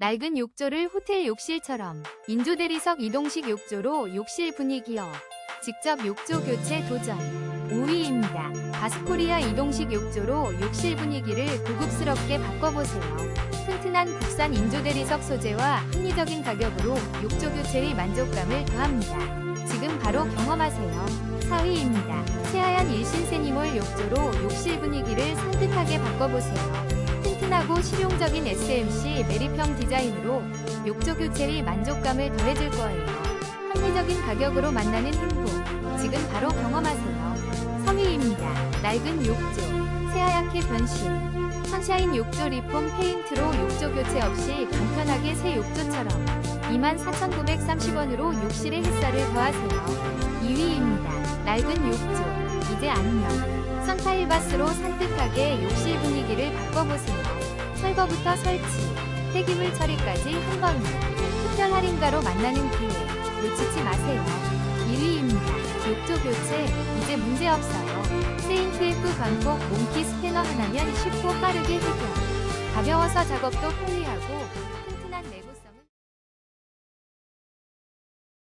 낡은 욕조를 호텔 욕실처럼 인조 대리석 이동식 욕조로 욕실 분위기요. 직접 욕조 교체 도전. 5위입니다. 바스코리아 이동식 욕조로 욕실 분위기를 고급스럽게 바꿔보세요. 튼튼한 국산 인조 대리석 소재와 합리적인 가격으로 욕조 교체의 만족감을 더합니다. 지금 바로 경험하세요. 4위입니다. 새하얀 일신세니몰 욕조로 욕실 분위기를 산뜻하게 바꿔보세요. 튼튼하고 실용적인 SMC 매립형 디자인으로 욕조 교체의 만족감을 더해줄 거예요. 합리적인 가격으로 만나는 행복. 지금 바로 경험하세요. 3위입니다. 낡은 욕조. 새하얗게 변신. 선샤인 욕조 리폼 페인트로 욕조 교체 없이 간편하게 새 욕조처럼 24,930원으로 욕실에 햇살을 더하세요. 2위입니다. 낡은 욕조. 이제 안녕. 선타일 바스로 산뜻하게 욕실 분위기를 바꿔보세요. 철거부터 설치, 폐기물 처리까지 한 번에 특별 할인가로 만나는 기회 놓치지 마세요. 2위입니다. 욕조 교체 이제 문제 없어요. 세인트에프 광폭 몽키 스패너 하나면 쉽고 빠르게 해결. 가벼워서 작업도 편리하고 튼튼한 내부